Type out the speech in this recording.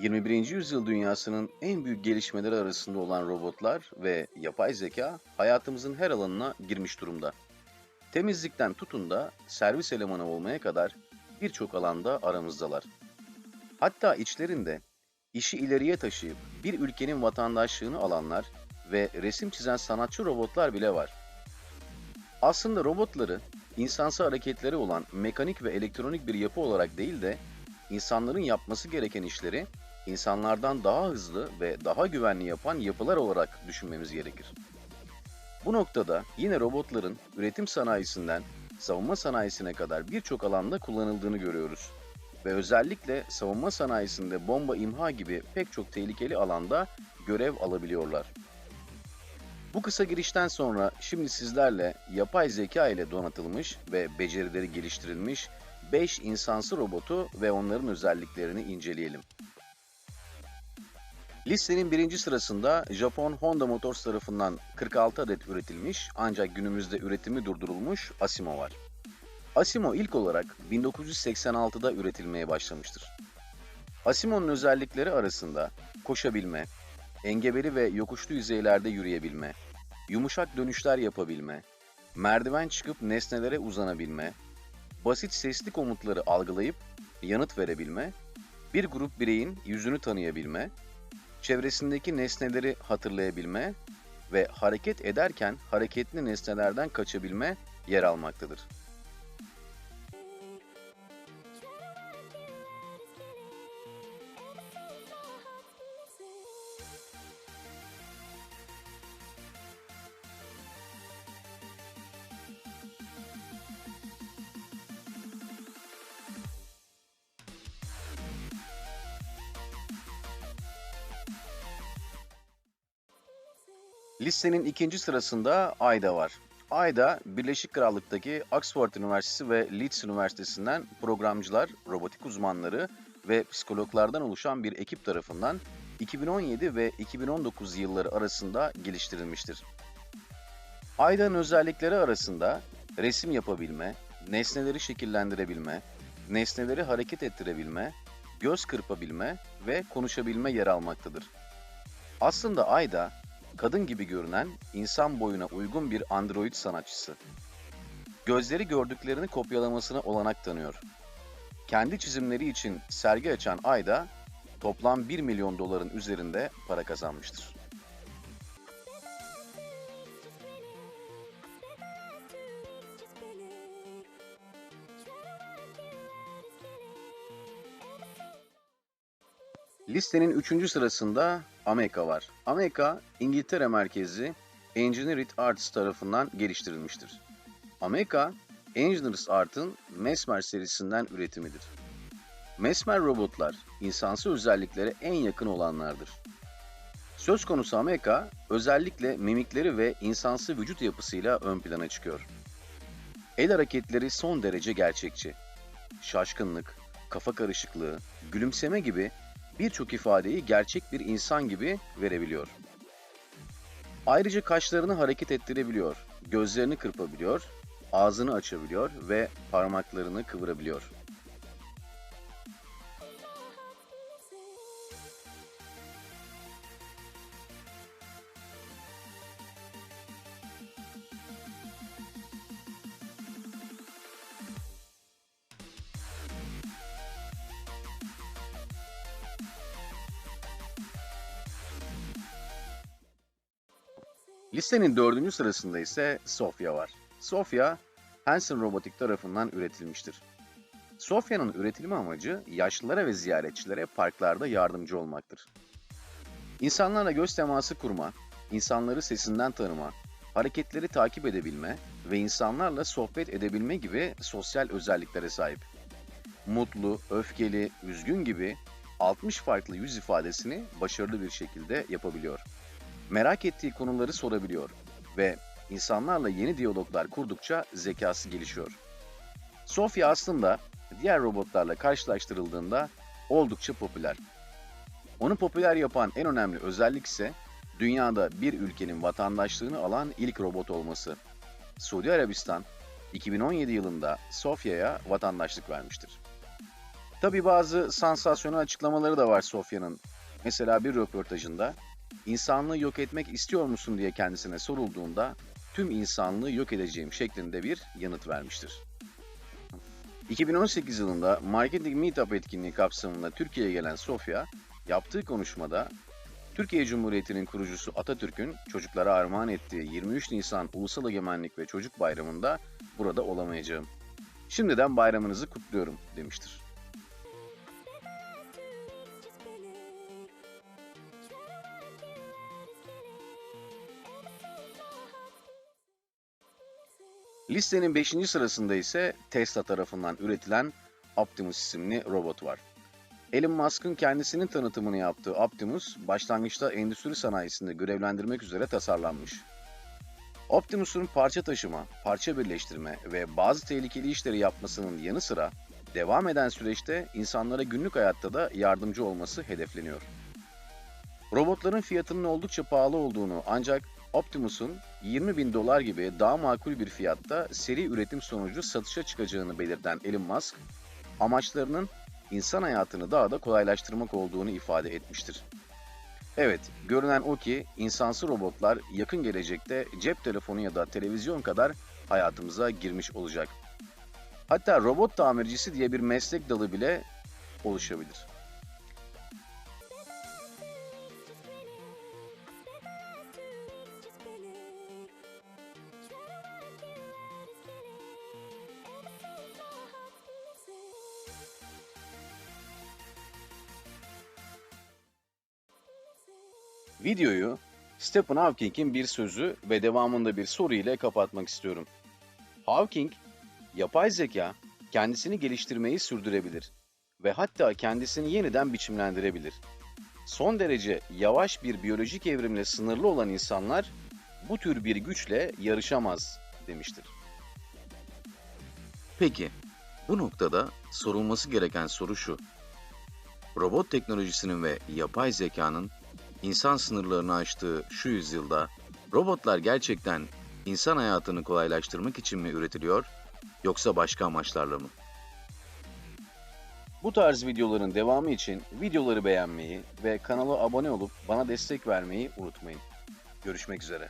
21. yüzyıl dünyasının en büyük gelişmeleri arasında olan robotlar ve yapay zeka hayatımızın her alanına girmiş durumda. Temizlikten tutun da servis elemanı olmaya kadar birçok alanda aramızdalar. Hatta içlerinde işi ileriye taşıyıp bir ülkenin vatandaşlığını alanlar ve resim çizen sanatçı robotlar bile var. Aslında robotları insansı hareketleri olan mekanik ve elektronik bir yapı olarak değil de insanların yapması gereken işleri insanlardan daha hızlı ve daha güvenli yapan yapılar olarak düşünmemiz gerekir. Bu noktada yine robotların üretim sanayisinden savunma sanayisine kadar birçok alanda kullanıldığını görüyoruz. Ve özellikle savunma sanayisinde bomba imha gibi pek çok tehlikeli alanda görev alabiliyorlar. Bu kısa girişten sonra şimdi sizlerle yapay zeka ile donatılmış ve becerileri geliştirilmiş 5 insansı robotu ve onların özelliklerini inceleyelim. Listenin birinci sırasında Japon Honda Motors tarafından 46 adet üretilmiş ancak günümüzde üretimi durdurulmuş Asimo var. Asimo ilk olarak 1986'da üretilmeye başlamıştır. Asimo'nun özellikleri arasında koşabilme, engebeli ve yokuşlu yüzeylerde yürüyebilme, yumuşak dönüşler yapabilme, merdiven çıkıp nesnelere uzanabilme, basit sesli komutları algılayıp yanıt verebilme, bir grup bireyin yüzünü tanıyabilme, çevresindeki nesneleri hatırlayabilme ve hareket ederken hareketli nesnelerden kaçabilme yer almaktadır. Listenin ikinci sırasında AYDA var. AYDA, Birleşik Krallık'taki Oxford Üniversitesi ve Leeds Üniversitesi'nden programcılar, robotik uzmanları ve psikologlardan oluşan bir ekip tarafından 2017 ve 2019 yılları arasında geliştirilmiştir. AYDA'nın özellikleri arasında resim yapabilme, nesneleri şekillendirebilme, nesneleri hareket ettirebilme, göz kırpabilme ve konuşabilme yer almaktadır. Aslında AYDA, kadın gibi görünen, insan boyuna uygun bir android sanatçısı. Gözleri gördüklerini kopyalamasına olanak tanıyor. Kendi çizimleri için sergi açan Ayda, toplam 1 milyon doların üzerinde para kazanmıştır. Listenin 3. sırasında Ameka var. Ameka, İngiltere merkezli Engineered Arts tarafından geliştirilmiştir. Ameka, Engineered Art'ın Mesmer serisinden üretimidir. Mesmer robotlar, insansı özelliklere en yakın olanlardır. Söz konusu Ameka, özellikle mimikleri ve insansı vücut yapısıyla ön plana çıkıyor. El hareketleri son derece gerçekçi. Şaşkınlık, kafa karışıklığı, gülümseme gibi birçok ifadeyi gerçek bir insan gibi verebiliyor. Ayrıca kaşlarını hareket ettirebiliyor, gözlerini kırpabiliyor, ağzını açabiliyor ve parmaklarını kıvırabiliyor. Listenin dördüncü sırasında ise Sofia var. Sofia, Hanson Robotik tarafından üretilmiştir. Sofia'nın üretilme amacı yaşlılara ve ziyaretçilere parklarda yardımcı olmaktır. İnsanlarla göz teması kurma, insanları sesinden tanıma, hareketleri takip edebilme ve insanlarla sohbet edebilme gibi sosyal özelliklere sahip. Mutlu, öfkeli, üzgün gibi 60 farklı yüz ifadesini başarılı bir şekilde yapabiliyor merak ettiği konuları sorabiliyor ve insanlarla yeni diyaloglar kurdukça zekası gelişiyor. Sofia aslında diğer robotlarla karşılaştırıldığında oldukça popüler. Onu popüler yapan en önemli özellik ise dünyada bir ülkenin vatandaşlığını alan ilk robot olması. Suudi Arabistan 2017 yılında Sofia'ya vatandaşlık vermiştir. Tabi bazı sansasyonel açıklamaları da var Sofya'nın. Mesela bir röportajında insanlığı yok etmek istiyor musun diye kendisine sorulduğunda tüm insanlığı yok edeceğim şeklinde bir yanıt vermiştir. 2018 yılında Marketing Meetup etkinliği kapsamında Türkiye'ye gelen Sofya, yaptığı konuşmada Türkiye Cumhuriyeti'nin kurucusu Atatürk'ün çocuklara armağan ettiği 23 Nisan Ulusal Egemenlik ve Çocuk Bayramı'nda burada olamayacağım. Şimdiden bayramınızı kutluyorum demiştir. Listenin 5. sırasında ise Tesla tarafından üretilen Optimus isimli robot var. Elon Musk'ın kendisinin tanıtımını yaptığı Optimus, başlangıçta endüstri sanayisinde görevlendirmek üzere tasarlanmış. Optimus'un parça taşıma, parça birleştirme ve bazı tehlikeli işleri yapmasının yanı sıra devam eden süreçte insanlara günlük hayatta da yardımcı olması hedefleniyor. Robotların fiyatının oldukça pahalı olduğunu ancak Optimus'un 20 bin dolar gibi daha makul bir fiyatta seri üretim sonucu satışa çıkacağını belirten Elon Musk, amaçlarının insan hayatını daha da kolaylaştırmak olduğunu ifade etmiştir. Evet, görünen o ki insansı robotlar yakın gelecekte cep telefonu ya da televizyon kadar hayatımıza girmiş olacak. Hatta robot tamircisi diye bir meslek dalı bile oluşabilir. Videoyu Stephen Hawking'in bir sözü ve devamında bir soru ile kapatmak istiyorum. Hawking, yapay zeka kendisini geliştirmeyi sürdürebilir ve hatta kendisini yeniden biçimlendirebilir. Son derece yavaş bir biyolojik evrimle sınırlı olan insanlar bu tür bir güçle yarışamaz demiştir. Peki, bu noktada sorulması gereken soru şu. Robot teknolojisinin ve yapay zekanın insan sınırlarını aştığı şu yüzyılda robotlar gerçekten insan hayatını kolaylaştırmak için mi üretiliyor yoksa başka amaçlarla mı? Bu tarz videoların devamı için videoları beğenmeyi ve kanala abone olup bana destek vermeyi unutmayın. Görüşmek üzere.